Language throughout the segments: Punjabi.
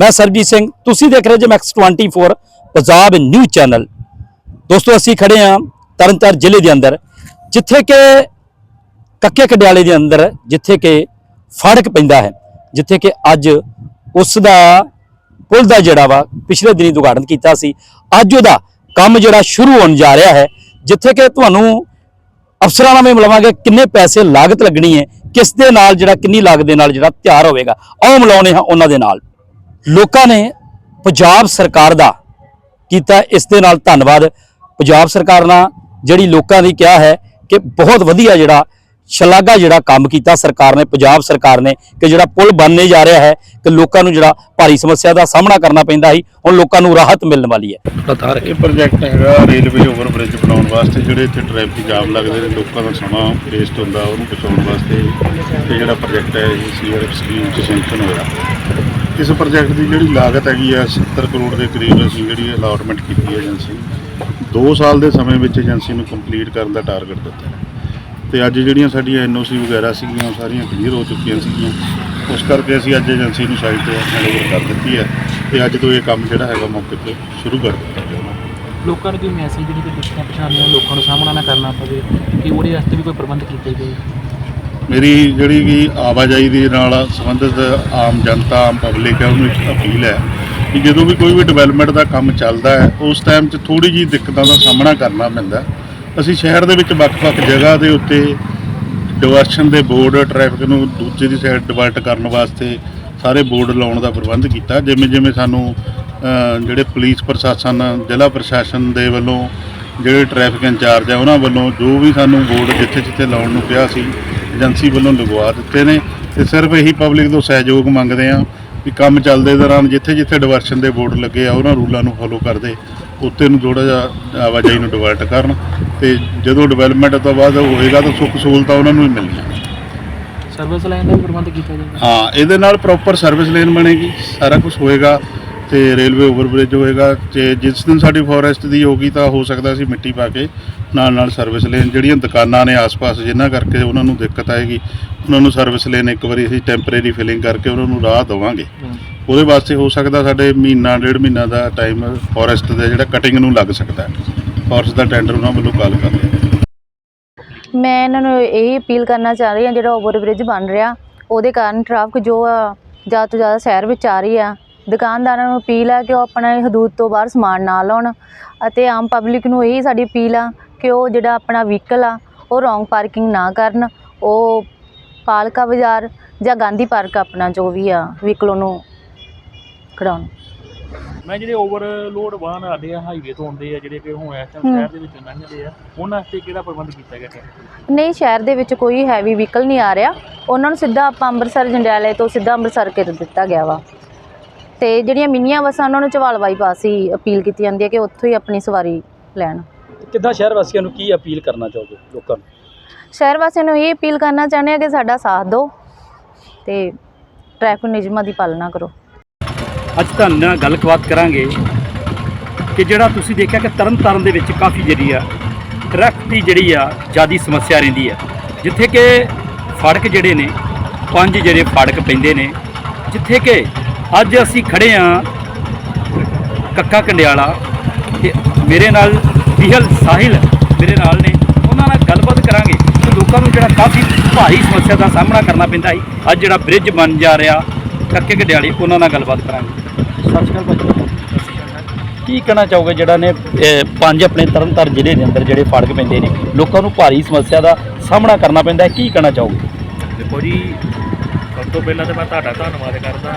ਮੈਂ ਸਰਬਜੀਤ ਸਿੰਘ, ਤੁਸੀਂ ਦੇਖ ਰਹੇ ਜੇ ਮੈਕਸ 24 ਪੰਜਾਬ ਨਿਊਜ਼ ਚੈਨਲ ਦੋਸਤੋ, ਅਸੀਂ ਖੜੇ ਹਾਂ ਤਰਨਤਾਰਨ ਜ਼ਿਲ੍ਹੇ ਦੇ ਅੰਦਰ, ਜਿੱਥੇ ਕਿ ਕੱਕੇ ਕਡਿਆਲੇ ਦੇ ਅੰਦਰ, ਜਿੱਥੇ ਕਿ ਫੜਕ ਪੈਂਦਾ ਹੈ, ਜਿੱਥੇ ਕਿ ਅੱਜ ਉਸ ਦਾ ਪੁਲ ਦਾ ਜਿਹੜਾ ਵਾ ਪਿਛਲੇ ਦਿਨੀ ਉਦਘਾਟਨ ਕੀਤਾ ਸੀ। ਅੱਜ ਉਹਦਾ ਕੰਮ ਜਿਹੜਾ ਸ਼ੁਰੂ ਹੋਣ ਜਾ ਰਿਹਾ ਹੈ, ਜਿੱਥੇ ਕਿ ਤੁਹਾਨੂੰ ਅਫਸਰਾਂ ਨਾਲ ਵੀ ਮਿਲਾਵਾਂਗੇ ਕਿੰਨੇ ਪੈਸੇ ਲਾਗਤ ਲੱਗਣੀ ਹੈ, ਕਿਸ ਦੇ ਨਾਲ ਜਿਹੜਾ, ਕਿੰਨੀ ਲਾਗਤ ਦੇ ਨਾਲ ਜਿਹੜਾ ਤਿਆਰ ਹੋਵੇਗਾ। ਆਓ ਮਿਲਾਉਣੇ ਹਾਂ ਉਹਨਾਂ ਦੇ ਨਾਲ। ਲੋਕਾਂ ਨੇ ਪੰਜਾਬ ਸਰਕਾਰ ਦਾ ਕੀਤਾ ਇਸ ਦੇ ਨਾਲ ਧੰਨਵਾਦ। ਪੰਜਾਬ ਸਰਕਾਰ ਨਾਲ ਜਿਹੜੀ ਲੋਕਾਂ ਦੀ ਕਿਹਾ ਹੈ ਕਿ ਬਹੁਤ ਵਧੀਆ ਜਿਹੜਾ ਸ਼ਲਾਘਾ ਜਿਹੜਾ ਕੰਮ ਕੀਤਾ ਸਰਕਾਰ ਨੇ, ਪੰਜਾਬ ਸਰਕਾਰ ਨੇ ਕਿ ਜਿਹੜਾ ਪੁਲ ਬਣਨੇ ਜਾ ਰਿਹਾ ਹੈ ਕਿ ਲੋਕਾਂ ਨੂੰ ਜਿਹੜਾ ਭਾਰੀ ਸਮੱਸਿਆ ਦਾ ਸਾਹਮਣਾ ਕਰਨਾ ਪੈਂਦਾ ਸੀ, ਹੁਣ ਲੋਕਾਂ ਨੂੰ ਰਾਹਤ ਮਿਲਣ ਵਾਲੀ ਹੈ। ਬਤਾ ਇਹ ਪ੍ਰੋਜੈਕਟ ਹੈਗਾ ਰੇਲਵੇ ਓਵਰ ਬ੍ਰਿਜ ਬਣਾਉਣ ਵਾਸਤੇ, ਜਿਹੜੇ ਇੱਥੇ ਟ੍ਰੈਫਿਕ ਜਾਮ ਲੱਗਦੇ ਨੇ, ਲੋਕਾਂ ਦਾ ਸਮਾਂ ਵੇਸਟ ਹੁੰਦਾ, ਉਹਨੂੰ ਬਚਾਉਣ ਵਾਸਤੇ ਇਹ ਜਿਹੜਾ ਪ੍ਰੋਜੈਕਟ ਹੈ, ਇਹ ਸੀਆਰਐਫ ਸਕੀਮ ਚ ਸੈਂਕਸ਼ਨ ਹੋਇਆ। ਇਸ ਪ੍ਰੋਜੈਕਟ ਦੀ ਜਿਹੜੀ ਲਾਗਤ ਹੈਗੀ ਆ 70 ਕਰੋੜ ਦੇ ਕਰੀਬ ਅਸੀਂ ਜਿਹੜੀ ਅਲਾਟਮੈਂਟ ਕੀਤੀ ਹੈ ਏਜੰਸੀ ਨੂੰ। 2 ਸਾਲ ਦੇ ਸਮੇਂ ਵਿੱਚ ਏਜੰਸੀ ਨੂੰ ਕੰਪਲੀਟ ਕਰਨ ਦਾ ਟਾਰਗੇਟ ਦਿੱਤਾ ਹੈ। ਤੇ ਅੱਜ ਜਿਹੜੀਆਂ ਸਾਡੀਆਂ ਐਨਓਸੀ ਵਗੈਰਾ ਸੀਗੀਆਂ, ਉਹ ਸਾਰੀਆਂ ਕਲੀਅਰ ਹੋ ਚੁੱਕੀਆਂ ਸੀਗੀਆਂ। ਉਸ ਕਰਕੇ ਅਸੀਂ ਅੱਜ ਏਜੰਸੀ ਨੂੰ ਸਾਈਟ ਤੇ ਹੈਂਡਓਵਰ ਕਰ ਦਿੱਤੀ ਹੈ ਤੇ ਅੱਜ ਤੋਂ ਇਹ ਕੰਮ ਜਿਹੜਾ ਹੈਗਾ ਮੌਕੇ ਤੇ ਸ਼ੁਰੂ ਕਰ ਦਿੱਤਾ ਗਿਆ ਲੋਕਾਂ ਨੂੰ ਕੋਈ ਮੈਸੇਜ ਜਿਹੜੀ ਕੋਈ ਦਿੱਕਤਾਂ ਪਰੇਸ਼ਾਨੀਆਂ ਲੋਕਾਂ ਨੂੰ ਸਾਹਮਣਾ ਨਾ ਕਰਨਾ ਪਵੇ, ਕਿ ਉਹਦੇ ਵਾਸਤੇ ਵੀ ਕੋਈ ਪ੍ਰਬੰਧ ਕੀਤੇ ਗਏ? ਮੇਰੀ ਜਿਹੜੀ ਕਿ ਆਵਾਜਾਈ ਦੇ ਨਾਲ ਸੰਬੰਧਿਤ ਆਮ ਜਨਤਾ, ਆਮ ਪਬਲਿਕ ਹੈ, ਉਹਨੂੰ ਇੱਕ ਅਪੀਲ ਹੈ ਕਿ ਜਦੋਂ ਵੀ ਕੋਈ ਵੀ ਡਿਵੈਲਪਮੈਂਟ ਦਾ ਕੰਮ ਚੱਲਦਾ ਹੈ, ਉਸ ਟਾਈਮ 'ਚ ਥੋੜੀ ਜਿਹੀ ਦਿੱਕਤਾਂ ਦਾ ਸਾਹਮਣਾ ਕਰਨਾ ਪੈਂਦਾ ਅਸੀਂ ਸ਼ਹਿਰ ਦੇ ਵਿੱਚ ਵੱਖ-ਵੱਖ ਜਗ੍ਹਾ ਦੇ ਉੱਤੇ ਡਿਵਰਸ਼ਨ ਦੇ ਬੋਰਡ ਟ੍ਰੈਫਿਕ ਨੂੰ ਦੂਜੇ ਦੀ ਸਾਈਡ ਡਿਵਰਟ ਕਰਨ ਵਾਸਤੇ ਸਾਰੇ ਬੋਰਡ ਲਾਉਣ ਦਾ ਪ੍ਰਬੰਧ ਕੀਤਾ। ਜਿਵੇਂ ਜਿਵੇਂ ਸਾਨੂੰ ਜਿਹੜੇ ਪੁਲਿਸ ਪ੍ਰਸ਼ਾਸਨ, ਜ਼ਿਲ੍ਹਾ ਪ੍ਰਸ਼ਾਸਨ ਦੇ ਵੱਲੋਂ ਜਿਹੜੇ ਟ੍ਰੈਫਿਕ ਇੰਚਾਰਜ ਆ ਉਹਨਾਂ ਵੱਲੋਂ ਜੋ ਵੀ ਸਾਨੂੰ ਬੋਰਡ ਜਿੱਥੇ ਜਿੱਥੇ ਲਾਉਣ ਨੂੰ ਕਿਹਾ ਸੀ ਏਜੰਸੀ ਵੱਲੋਂ ਲਗਵਾ ਦਿੱਤੇ ਨੇ ਤੇ ਸਿਰਫ ਇਹੀ ਪਬਲਿਕ ਤੋਂ ਸਹਿਯੋਗ ਮੰਗਦੇ ਆ ਵੀ ਕੰਮ ਚੱਲਦੇ ਦੌਰਾਨ ਜਿੱਥੇ ਜਿੱਥੇ ਡਿਵਰਸ਼ਨ ਦੇ ਬੋਰਡ ਲੱਗੇ ਆ ਉਹਨਾਂ ਰੂਲਾਂ ਨੂੰ ਫੋਲੋ ਕਰਦੇ ਉੱਤੇ ਨੂੰ ਥੋੜਾ ਜਿਹਾ ਆਵਾਜਾਈ ਨੂੰ ਡਿਵਰਟ ਕਰਨ ਤੇ ਜਦੋਂ ਡਿਵੈਲਪਮੈਂਟ ਤੋਂ ਬਾਅਦ ਹੋਏਗਾ ਤਾਂ ਸੁੱਖ ਸਹੂਲਤਾਂ ਉਹਨਾਂ ਨੂੰ ਹੀ ਮਿਲਣੀਆਂ। ਸਰਵਿਸ ਲਾਈਨ ਦਾ ਪ੍ਰਬੰਧ ਕੀਤਾ ਜਾਏਗਾ। ਹਾਂ ਇਹਦੇ ਨਾਲ ਪ੍ਰੋਪਰ ਸਰਵਿਸ ਲੇਨ ਬਣੇਗੀ ਸਾਰਾ ਕੁਝ ਹੋਏਗਾ। ਤੇ ਰੇਲਵੇ ਓਵਰਬ੍ਰਿਜ ਹੋਏਗਾ ਤੇ ਜਿਸ ਦਿਨ ਸਾਡੀ ਫੋਰੈਸਟ ਦੀ ਹੋਗੀ ਤਾਂ ਹੋ ਸਕਦਾ ਸੀ ਮਿੱਟੀ ਪਾ ਕੇ ਨਾਲ ਨਾਲ ਸਰਵਿਸ ਲੇਨ ਜਿਹੜੀਆਂ ਦੁਕਾਨਾਂ ਨੇ ਆਸ-ਪਾਸ ਜਿਨ੍ਹਾਂ ਕਰਕੇ ਉਹਨਾਂ ਨੂੰ ਦਿੱਕਤ ਆਏਗੀ, ਉਹਨਾਂ ਨੂੰ ਸਰਵਿਸ ਲੇਨ ਇੱਕ ਵਾਰੀ ਅਸੀਂ ਟੈਂਪਰੇਰੀ ਫਿਲਿੰਗ ਕਰਕੇ ਉਹਨਾਂ ਨੂੰ ਰਾਹ ਦੇਵਾਂਗੇ। ਉਹਦੇ ਵਾਸਤੇ ਹੋ ਸਕਦਾ ਸਾਡੇ ਮਹੀਨਾ, ਡੇਢ ਮਹੀਨਾ ਦਾ ਟਾਈਮ ਫੋਰੈਸਟ ਦਾ ਜਿਹੜਾ ਕਟਿੰਗ ਨੂੰ ਲੱਗ ਸਕਦਾ ਹੈ। ਫੋਰੈਸਟ ਦਾ ਟੈਂਡਰ ਉਹਨਾਂ ਵੱਲੋਂ ਕਾਲ ਕਰ ਲਿਆ। ਮੈਂ ਇਹਨਾਂ ਨੂੰ ਇਹ ਅਪੀਲ ਕਰਨਾ ਚਾਹ ਰਹੀ ਹਾਂ, ਜਿਹੜਾ ਓਵਰਬ੍ਰਿਜ ਬਣ ਰਿਹਾ, ਉਹਦੇ ਕਾਰਨ ਟ੍ਰੈਫਿਕ ਜੋ ਆ, ਜ਼ਿਆਦਾ ਤੋਂ ਜ਼ਿਆਦਾ ਸ਼ਹਿਰ ਵਿੱਚ ਆ ਰਹੀ ਆ ਦੁਕਾਨਦਾਰਾਂ ਨੂੰ ਅਪੀਲ ਹੈ ਕਿ ਉਹ ਆਪਣਾ ਹਦੂਦ ਤੋਂ ਬਾਹਰ ਸਮਾਨ ਨਾ ਲਾਉਣ ਅਤੇ ਆਮ ਪਬਲਿਕ ਨੂੰ ਇਹ ਸਾਡੀ ਅਪੀਲ ਆ ਕਿ ਉਹ ਜਿਹੜਾ ਆਪਣਾ ਵਹੀਕਲ ਆ ਉਹ ਰੋਂਗ ਪਾਰਕਿੰਗ ਨਾ ਕਰਨ ਉਹ ਪਾਲਕਾ ਬਾਜ਼ਾਰ ਜਾਂ ਗਾਂਧੀ ਪਾਰਕ ਆਪਣਾ ਜੋ ਵੀ ਆ ਵਹੀਕਲ ਉਹਨੂੰ ਖੜਾਉਣ ਮੈਂ ਜਿਹੜੇ ਓਵਰਲੋਡ ਵਾਹਨ ਆਦੇ ਆ ਹਾਈਵੇ ਤੋਂ ਆਉਂਦੇ ਆ ਜਿਹੜੇ ਕਿ ਹੁਣ ਇਸ ਟਾਈਮ। ਸ਼ਹਿਰ ਦੇ ਵਿੱਚ ਲੰਘਦੇ ਆ ਉਹਨਾਂ ਵਾਸਤੇ ਕਿਹੜਾ ਪ੍ਰਬੰਧ ਕੀਤਾ ਗਿਆ ਹੈ? ਨਹੀਂ ਸ਼ਹਿਰ ਦੇ ਵਿੱਚ ਕੋਈ ਹੈਵੀ ਵਹੀਕਲ ਨਹੀਂ ਆ ਰਿਹਾ। ਉਹਨਾਂ ਨੂੰ ਸਿੱਧਾ ਆਪਾਂ ਅੰਮ੍ਰਿਤਸਰ ਜੰਡਿਆਲੇ ਤੋਂ ਸਿੱਧਾ ਅੰਮ੍ਰਿਤਸਰ ਕਰ ਦਿੱਤਾ ਗਿਆ ਵਾ। ਤੇ ਜਿਹੜੀਆਂ ਮਿੰਨੀਆਂ ਬੱਸਾਂ ਉਹਨਾਂ ਨੂੰ ਚਵਾਲ ਬਾਈਪਾਸ ਹੀ ਅਪੀਲ ਕੀਤੀ ਜਾਂਦੀ ਹੈ ਕਿ ਉੱਥੋਂ ਹੀ ਆਪਣੀ ਸਵਾਰੀ ਲੈਣ। ਕਿੱਦਾਂ ਸ਼ਹਿਰ ਵਾਸੀਆਂ ਨੂੰ ਕੀ ਅਪੀਲ ਕਰਨਾ ਚਾਹੋਗੇ ਲੋਕਾਂ ਨੂੰ? ਸ਼ਹਿਰ ਵਾਸੀਆਂ ਨੂੰ ਇਹ ਅਪੀਲ ਕਰਨਾ ਚਾਹੁੰਦੇ ਆ ਕਿ ਸਾਡਾ ਸਾਥ ਦਿਓ ਤੇ ਟ੍ਰੈਫਿਕ ਨਿਯਮਾਂ ਦੀ ਪਾਲਣਾ ਕਰੋ। ਅੱਜ ਤੁਹਾਨੂੰ ਨਾਲ ਗੱਲਬਾਤ ਕਰਾਂਗੇ ਕਿ ਜਿਹੜਾ ਤੁਸੀਂ ਦੇਖਿਆ ਕਿ ਤਰਨ ਤਾਰਨ ਦੇ ਵਿੱਚ ਕਾਫੀ ਜਿਹੜੀ ਆ ਟ੍ਰੈਫਿਕ ਦੀ ਜਿਹੜੀ ਆ ਜਿਆਦੀ ਸਮੱਸਿਆ ਰਹਿੰਦੀ ਆ। ਜਿੱਥੇ ਕਿ ਫੜਕ ਜਿਹੜੇ ਨੇ ਪੰਜ ਜਿਹੜੇ ਫੜਕ ਪੈਂਦੇ ਨੇ ਜਿੱਥੇ ਕਿ ਅੱਜ ਅਸੀਂ ਖੜੇ ਆ ਕੱਕਾ ਕੰਡਿਆਲਾ ਤੇ ਮੇਰੇ ਨਾਲ ਵਿਹਲ ਸਾਹਿਲ ਮੇਰੇ ਨਾਲ ਨੇ। ਉਹਨਾਂ ਨਾਲ ਗੱਲਬਾਤ ਕਰਾਂਗੇ। ਕਿ ਲੋਕਾਂ ਨੂੰ ਜਿਹੜਾ ਕਾਫੀ ਭਾਰੀ ਸਮੱਸਿਆ ਦਾ ਸਾਹਮਣਾ ਕਰਨਾ ਪੈਂਦਾ ਹੈ ਅੱਜ ਜਿਹੜਾ ਬ੍ਰਿਜ ਬਣ ਜਾ ਰਿਹਾ, ਕੱਕੇ ਕੰਡਿਆਲੇ, ਉਹਨਾਂ ਨਾਲ ਗੱਲਬਾਤ ਕਰਾਂਗੇ। ਸਤਿ ਸ਼੍ਰੀ ਅਕਾਲ ਭਾਜੀ। ਕੀ ਕਹਿਣਾ ਚਾਹੋਗੇ ਜਿਹੜਾ ਨੇ ਪੰਜ ਆਪਣੇ ਤਰਨਤਾਰਨ ਜ਼ਿਲ੍ਹੇ ਦੇ ਅੰਦਰ ਜਿਹੜੇ ਫੜਕ ਪੈਂਦੇ ਨੇ, ਲੋਕਾਂ ਨੂੰ ਭਾਰੀ ਸਮੱਸਿਆ ਦਾ ਸਾਹਮਣਾ ਕਰਨਾ ਪੈਂਦਾ ਹੈ। ਕੀ ਕਹਿਣਾ ਚਾਹੋਗੇ? ਦੇਖੋ ਜੀ, ਸਭ ਤੋਂ ਪਹਿਲਾਂ ਤਾਂ ਮੈਂ ਤੁਹਾਡਾ ਧੰਨਵਾਦ ਕਰਦਾ।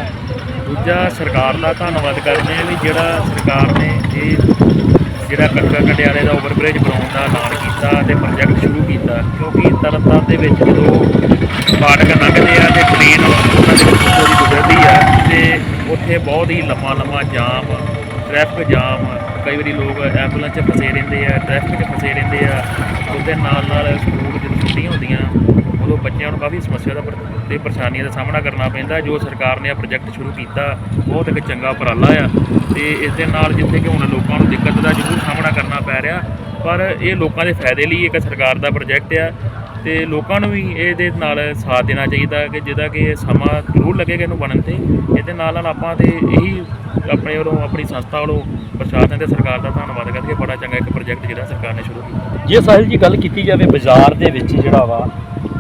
ਦੂਜਾ ਸਰਕਾਰ ਦਾ ਧੰਨਵਾਦ ਕਰਦੇ ਹਾਂ ਵੀ ਜਿਹੜਾ ਸਰਕਾਰ ਨੇ ਇਹ ਜਿਹੜਾ ਕੱਕਾ ਕੰਡਿਆਲੇ ਦਾ ਓਵਰਬ੍ਰਿਜ ਬਣਾਉਣ ਦਾ ਐਲਾਨ ਕੀਤਾ ਤੇ ਪ੍ਰੋਜੈਕਟ ਸ਼ੁਰੂ ਕੀਤਾ, ਕਿਉਂਕਿ ਤਰਨਤਾਰਨ ਦੇ ਵਿੱਚ ਜਦੋਂ ਫਾਟਕ ਲੰਘਦੇ ਆ ਤੇ ਟ੍ਰੇਨ ਉਹਨਾਂ ਦੇ ਵਿੱਚੋਂ ਦੀ ਗੁਜ਼ਰਦੀ ਆ ਤੇ ਉੱਥੇ ਬਹੁਤ ਹੀ ਲੰਮਾ ਲੰਮਾ ਜਾਮ ਟ੍ਰੈਫਿਕ ਜਾਮ, ਕਈ ਵਾਰੀ ਲੋਕ ਐਂਬੂਲੈਂਸ 'ਚ ਫਸੇ ਰਹਿੰਦੇ ਆ ਟ੍ਰੈਫਿਕ 'ਚ ਫਸੇ ਰਹਿੰਦੇ ਆ, ਉਹਦੇ ਨਾਲ ਨਾਲ ਸਕੂਲ ਜਦੋਂ ਛੁੱਟੀਆਂ ਹੁੰਦੀਆਂ। ਉਦੋਂ ਬੱਚਿਆਂ ਨੂੰ ਕਾਫੀ ਸਮੱਸਿਆ ਦਾ ਪਰ- ਤੇ ਪਰੇਸ਼ਾਨੀਆਂ ਦਾ ਸਾਹਮਣਾ ਕਰਨਾ ਪੈਂਦਾ ਜੋ ਸਰਕਾਰ ਨੇ ਆ ਪ੍ਰੋਜੈਕਟ ਸ਼ੁਰੂ ਕੀਤਾ, ਬਹੁਤ ਇੱਕ ਚੰਗਾ ਉਪਰਾਲਾ ਆ ਤੇ ਇਸ ਦੇ ਨਾਲ ਜਿੱਥੇ ਕਿ ਹੁਣ ਲੋਕਾਂ ਨੂੰ ਦਿੱਕਤ ਦਾ ਜ਼ਰੂਰ ਸਾਹਮਣਾ ਕਰਨਾ ਪੈ ਰਿਹਾ, ਪਰ ਇਹ ਲੋਕਾਂ ਦੇ ਫਾਇਦੇ ਲਈ ਇੱਕ ਸਰਕਾਰ ਦਾ ਪ੍ਰੋਜੈਕਟ ਆ ਤੇ ਲੋਕਾਂ ਨੂੰ ਵੀ ਇਹਦੇ ਨਾਲ ਸਾਥ ਦੇਣਾ ਚਾਹੀਦਾ ਕਿ ਜਿਹਦਾ ਕਿ ਸਮਾਂ ਜ਼ਰੂਰ ਲੱਗੇਗਾ ਇਹਨੂੰ ਬਣਨ ਤੇ। ਇਹਦੇ ਨਾਲ ਨਾਲ ਆਪਾਂ ਤੇ ਇਹੀ ਆਪਣੇ ਵੱਲੋਂ, ਆਪਣੀ ਸੰਸਥਾ ਵੱਲੋਂ ਪ੍ਰਸ਼ਾਸਨ ਤੇ ਸਰਕਾਰ ਦਾ ਧੰਨਵਾਦ ਕਰਕੇ ਬੜਾ ਚੰਗਾ ਇੱਕ ਪ੍ਰੋਜੈਕਟ ਜਿਹੜਾ ਸਰਕਾਰ ਨੇ ਸ਼ੁਰੂ ਕੀਤਾ। ਜੇ ਸਾਹਿਲ ਜੀ ਗੱਲ ਕੀਤੀ ਜਾਵੇ ਬਾਜ਼ਾਰ ਦੇ ਵਿੱਚ ਜਿਹੜਾ ਵਾ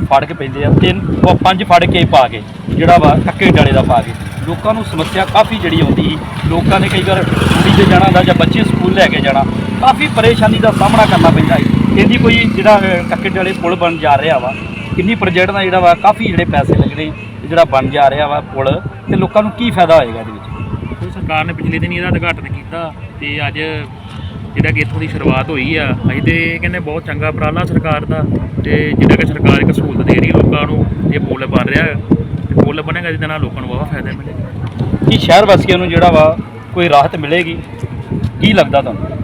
ਫੜ ਕੇ ਪੈਂਦੇ ਆ। ਤਿੰਨ ਉਹ ਪੰਜ ਫੜ ਕੇ ਪਾ ਕੇ, ਜਿਹੜਾ ਵਾ ਕੱਕੇ ਡਾਲੇ ਦਾ ਪਾ ਕੇ। ਲੋਕਾਂ ਨੂੰ ਸਮੱਸਿਆ ਕਾਫੀ ਜਿਹੜੀ ਆਉਂਦੀ ਸੀ। ਲੋਕਾਂ ਨੇ ਕਈ ਵਾਰ ਕੁੜੀ ਤੇ ਜਾਣਾ ਹੁੰਦਾ ਜਾਂ ਬੱਚੇ ਸਕੂਲ ਲੈ ਕੇ ਜਾਣਾ। ਕਾਫੀ ਪਰੇਸ਼ਾਨੀ ਦਾ ਸਾਹਮਣਾ ਕਰਨਾ ਪੈਂਦਾ ਹੈ ਇਹਦੀ ਕੋਈ ਜਿਹੜਾ ਕੱਕੇ ਡਾਲੇ ਪੁਲ ਬਣ ਜਾ ਰਿਹਾ ਵਾ, ਕਿੰਨੀ ਪ੍ਰੋਜੈਕਟ ਦਾ ਜਿਹੜਾ ਵਾ ਕਾਫੀ ਜਿਹੜੇ ਪੈਸੇ ਲੱਗਣੇ ਜਿਹੜਾ ਬਣ ਜਾ ਰਿਹਾ ਵਾ ਪੁਲ, ਤੇ ਲੋਕਾਂ ਨੂੰ ਕੀ ਫਾਇਦਾ ਹੋਏਗਾ ਇਹਦੇ ਵਿੱਚ? ਸਰਕਾਰ ਨੇ ਪਿਛਲੇ ਦਿਨ ਇਹਦਾ ਉਦਘਾਟਨ ਕੀਤਾ ਤੇ ਅੱਜ ਜਿਹੜਾ ਕਿ ਇੱਥੋਂ ਦੀ ਸ਼ੁਰੂਆਤ ਹੋਈ ਆ ਅਸੀਂ ਤੇ ਕਹਿੰਦੇ ਬਹੁਤ ਚੰਗਾ ਉਪਰਾਲਾ ਸਰਕਾਰ ਦਾ ਤੇ ਜਿਹੜਾ ਕਿ ਸਰਕਾਰ ਇੱਕ ਸਹੂਲਤ ਦੇ ਰਹੀ ਲੋਕਾਂ ਨੂੰ ਇਹ ਪੁੱਲ ਬਣ ਰਿਹਾ। ਤੇ ਪੁੱਲ ਬਣੇਗਾ ਜਿਹਦੇ ਨਾਲ ਲੋਕਾਂ ਨੂੰ ਬਹੁਤ ਫਾਇਦਾ ਮਿਲੇਗਾ ਕੀ ਸ਼ਹਿਰ ਵਾਸੀਆਂ ਨੂੰ ਜਿਹੜਾ ਵਾ ਕੋਈ ਰਾਹਤ ਮਿਲੇਗੀ ਕੀ ਲੱਗਦਾ ਤੁਹਾਨੂੰ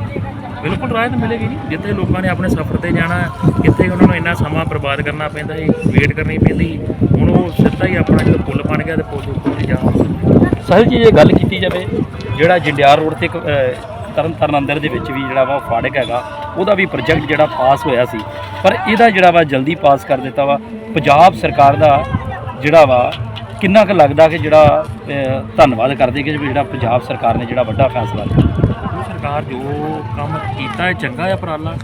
ਬਿਲਕੁਲ ਰਾਹਤ ਮਿਲੇਗੀ ਜੀ ਜਿੱਥੇ ਲੋਕਾਂ ਨੇ ਆਪਣੇ ਸਫ਼ਰ ਤੇ ਜਾਣਾ ਕਿੱਥੇ ਉਹਨਾਂ ਨੂੰ ਇੰਨਾ ਸਮਾਂ ਬਰਬਾਦ ਕਰਨਾ ਪੈਂਦਾ ਸੀ ਵੇਟ ਕਰਨੀ ਪੈਂਦੀ। ਹੁਣ ਉਹ ਸਿੱਧਾ ਹੀ ਆਪਣਾ ਜਦੋਂ ਪੁੱਲ ਬਣ ਗਿਆ ਤੇ ਪੁੱਲ ਉੱਪਰ ਦੀ ਜਾ ਸਕਦੇ ਸਾਹਿਲ ਜੀ ਇਹ ਗੱਲ ਕੀਤੀ ਜਾਵੇ ਜਿਹੜਾ ਜੰਡਿਆਰ ਰੋਡ ਤੇ ਇੱਕ ਤਰਨ ਤਾਰਨ ਅੰਦਰ ਦੇ ਵਿੱਚ ਵੀ ਜਿਹੜਾ ਵਾ ਉਹ ਫਾੜਕ ਹੈਗਾ ਉਹਦਾ ਵੀ ਪ੍ਰੋਜੈਕਟ ਜਿਹੜਾ ਪਾਸ ਹੋਇਆ ਸੀ। ਪਰ ਇਹਦਾ ਜਿਹੜਾ ਵਾ ਜਲਦੀ ਪਾਸ ਕਰ ਦਿੱਤਾ ਵਾ। ਪੰਜਾਬ ਸਰਕਾਰ ਦਾ ਜਿਹੜਾ ਵਾ ਕਿੰਨਾ ਕੁ ਲੱਗਦਾ ਕਿ ਜਿਹੜਾ ਧੰਨਵਾਦ ਕਰਦੇ ਕਿ ਜਿਹੜਾ ਪੰਜਾਬ ਸਰਕਾਰ ਨੇ ਜਿਹੜਾ ਵੱਡਾ ਫੈਸਲਾ ਲਿਆ। ਸਰਕਾਰ ਜੋ ਕੰਮ ਕੀਤਾ ਹੈ ਚੰਗਾ ਹੈ ਉਪਰਾਲਾ।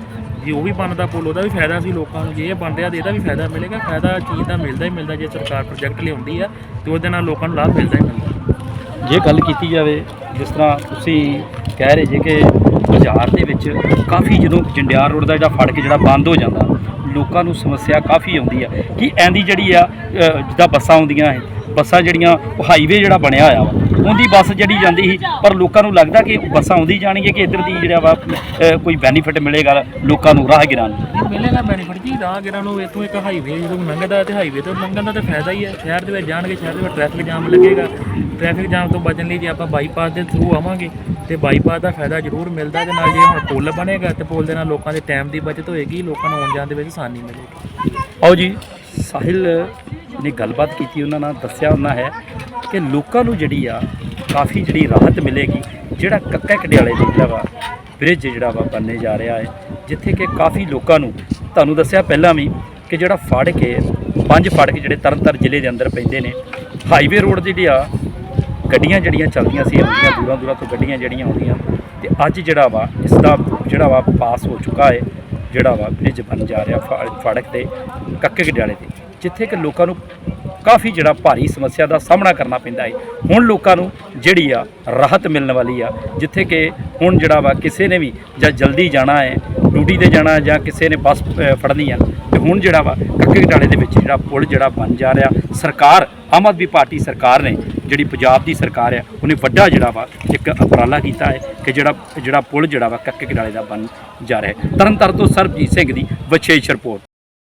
ਜੇ ਉਹ ਵੀ ਬਣਦਾ ਪੁੱਲ ਉਹਦਾ ਵੀ ਫਾਇਦਾ ਸੀ ਲੋਕਾਂ ਨੂੰ। ਜੇ ਇਹ ਬਣ ਰਿਹਾ ਤੇ ਇਹਦਾ ਵੀ ਫਾਇਦਾ ਮਿਲੇਗਾ। ਫਾਇਦਾ ਚੀਜ਼ ਦਾ ਮਿਲਦਾ ਹੀ ਮਿਲਦਾ ਜੇ ਸਰਕਾਰ ਪ੍ਰੋਜੈਕਟ ਲਿਆਉਂਦੀ ਆ ਤੇ ਉਹਦੇ ਨਾਲ ਲੋਕਾਂ ਨੂੰ ਲਾਭ ਮਿਲਦਾ ਹੀ ਮਿਲਦਾ। ਜੇ ਗੱਲ ਕੀਤੀ ਜਾਵੇ ਜਿਸ ਤਰ੍ਹਾਂ ਤੁਸੀਂ ਕਹਿ ਰਹੇ ਜੇ ਕਿ ਬਾਜ਼ਾਰ ਦੇ ਵਿੱਚ ਕਾਫੀ ਜਦੋਂ ਜੰਡਿਆਰ ਰੋਡ ਦਾ ਜਿਹੜਾ ਫੜਕ ਜਿਹੜਾ ਬੰਦ ਹੋ ਜਾਂਦਾ, ਲੋਕਾਂ ਨੂੰ ਸਮੱਸਿਆ ਕਾਫੀ ਆਉਂਦੀ ਆ। ਕਿ ਐਂਦੀ ਜਿਹੜੀ ਆ ਜਿੱਦਾਂ ਬੱਸਾਂ ਆਉਂਦੀਆਂ ਹੈ ਬੱਸਾਂ ਜਿਹੜੀਆਂ ਉਹ ਹਾਈਵੇ ਜਿਹੜਾ ਬਣਿਆ ਹੋਇਆ ਵਾ, ਉਹਦੀ ਬੱਸ ਜਿਹੜੀ ਜਾਂਦੀ ਸੀ, ਪਰ ਲੋਕਾਂ ਨੂੰ ਲੱਗਦਾ ਕਿ ਬੱਸਾਂ ਆਉਂਦੀ ਜਾਣਗੀਆਂ ਕਿ ਇੱਧਰ ਦੀ ਜਿਹੜਾ ਵਾ ਕੋਈ ਬੈਨੀਫਿਟ ਮਿਲੇਗਾ ਲੋਕਾਂ ਨੂੰ, ਰਾਹਗੀਰਾਂ ਨੂੰ? ਮਿਲੇਗਾ ਬੈਨੀਫਿਟ ਜੀ, ਰਾਹਗੀਰਾਂ ਨੂੰ ਇੱਥੋਂ ਇੱਕ ਹਾਈਵੇ ਜਦੋਂ ਲੰਘਦਾ ਤੇ ਹਾਈਵੇ ਤੋਂ ਲੰਘਣ ਦਾ ਤਾਂ ਫਾਇਦਾ ਹੀ ਹੈ। ਸ਼ਹਿਰ ਦੇ ਵਿੱਚ ਜਾਣਗੇ, ਸ਼ਹਿਰ ਦੇ ਵਿੱਚ ਟ੍ਰੈਫਿਕ ਜਾਮ ਲੱਗੇਗਾ। ਟ੍ਰੈਫਿਕ ਜਾਮ ਤੋਂ ਬਚਣ ਲਈ ਜੇ ਆਪਾਂ ਬਾਈਪਾਸ ਦੇ ਥਰੂ ਆਵਾਂਗੇ ਤੇ ਬਾਈਪਾਸ ਦਾ ਫਾਇਦਾ ਜ਼ਰੂਰ ਮਿਲਦਾ ਤੇ ਨਾਲ ਜੇ ਹੁਣ ਪੁਲ ਬਣੇਗਾ ਤੇ ਪੁਲ ਦੇ ਨਾਲ ਲੋਕਾਂ ਦੇ ਟਾਈਮ ਦੀ ਬਚਤ ਹੋਏਗੀ, ਲੋਕਾਂ ਨੂੰ ਆਉਣ ਜਾਣ ਦੇ ਵਿੱਚ ਆਸਾਨੀ ਮਿਲੇਗੀ। ਆਓ ਜੀ, ਸਾਹਿਲ ਨੇ ਗੱਲਬਾਤ ਕੀਤੀ, ਉਹਨਾਂ ਨਾਲ ਦੱਸਿਆ ਉਹਨਾਂ ਹੈ ਕਿ ਲੋਕਾਂ ਨੂੰ ਜਿਹੜੀ ਆ, ਕਾਫੀ ਜਿਹੜੀ ਰਾਹਤ ਮਿਲੇਗੀ, ਜਿਹੜਾ ਕੱਕਾ ਕਡਿਆਲੇ ਦੇ ਜਿਹੜਾ ਵਾ ਬ੍ਰਿਜ ਜਿਹੜਾ ਵਾ ਬਣਨੇ ਜਾ ਰਿਹਾ ਹੈ, ਜਿੱਥੇ ਕਿ ਕਾਫੀ ਲੋਕਾਂ ਨੂੰ, ਤੁਹਾਨੂੰ ਦੱਸਿਆ ਪਹਿਲਾਂ ਵੀ ਕਿ ਜਿਹੜਾ ਫੜ ਕੇ, ਪੰਜ ਫੜ ਕੇ ਜਿਹੜੇ ਤਰਨਤਾਰਨ ਜ਼ਿਲ੍ਹੇ ਦੇ ਅੰਦਰ ਪੈਂਦੇ ਨੇ ਹਾਈਵੇ ਰੋਡ ਜਿਹੜੀ ਆ ਗੱਡੀਆਂ ਜਿਹੜੀਆਂ ਚੱਲਦੀਆਂ ਸੀ ਆਉਂਦੀਆਂ ਦੂਰਾਂ ਦੂਰਾਂ ਤੋਂ ਗੱਡੀਆਂ ਜਿਹੜੀਆਂ ਆਉਂਦੀਆਂ ਤੇ ਅੱਜ ਜਿਹੜਾ ਵਾ ਇਸ ਦਾ ਜਿਹੜਾ ਵਾ ਪਾਸ ਹੋ ਚੁੱਕਾ ਹੈ ਜਿਹੜਾ ਵਾ ਬ੍ਰਿਜ ਬਣ ਜਾ ਰਿਹਾ ਫਾ- ਫਾੜਕ ਤੇ ਕੱਕੇ ਗਡਿਆਲੇ ਤੇ, ਜਿੱਥੇ ਕਿ ਲੋਕਾਂ ਨੂੰ ਕਾਫੀ ਜਿਹੜਾ ਭਾਰੀ ਸਮੱਸਿਆ ਦਾ ਸਾਹਮਣਾ ਕਰਨਾ ਪੈਂਦਾ ਹੈ ਹੁਣ ਲੋਕਾਂ ਨੂੰ ਜਿਹੜੀ ਆ ਰਾਹਤ ਮਿਲਣ ਵਾਲੀ ਆ, ਜਿੱਥੇ ਕਿ ਹੁਣ ਜਿਹੜਾ ਵਾ ਕਿਸੇ ਨੇ ਵੀ ਜਾਂ ਜਲਦੀ ਜਾਣਾ ਹੈ ਡਿਊਟੀ ਤੇ ਜਾਣਾ ਜਾਂ ਕਿਸੇ ਨੇ ਬੱਸ ਫੜਨੀ ਆ, ਤੇ ਹੁਣ ਜਿਹੜਾ ਵਾ ਕੱਕੇ ਗਡਾਲੇ ਦੇ ਵਿੱਚ ਜਿਹੜਾ ਪੁਲ ਜਿਹੜਾ ਬਣ ਜਾ ਰਿਹਾ, ਸਰਕਾਰ, ਆਮ ਆਦਮੀ ਪਾਰਟੀ ਸਰਕਾਰ ਨੇ ਜਿਹੜੀ ਪੰਜਾਬ ਦੀ ਸਰਕਾਰ ਆ, ਉਹਨੇ ਵੱਡਾ ਜਿਹੜਾ ਵਾ ਇੱਕ ਉਪਰਾਲਾ ਕੀਤਾ ਹੈ ਕਿ ਜਿਹੜਾ ਜਿਹੜਾ ਪੁਲ ਜਿਹੜਾ ਵਾ ਕੱਕੇ ਕਿਨਾਰੇ ਦਾ ਬਣ ਜਾ ਰਿਹਾ ਹੈ। ਤਰਨਤਾਰਨ ਤੋਂ ਸਰਬਜੀਤ ਸਿੰਘ ਦੀ ਵਿਸ਼ੇਸ਼ ਰਿਪੋਰਟ।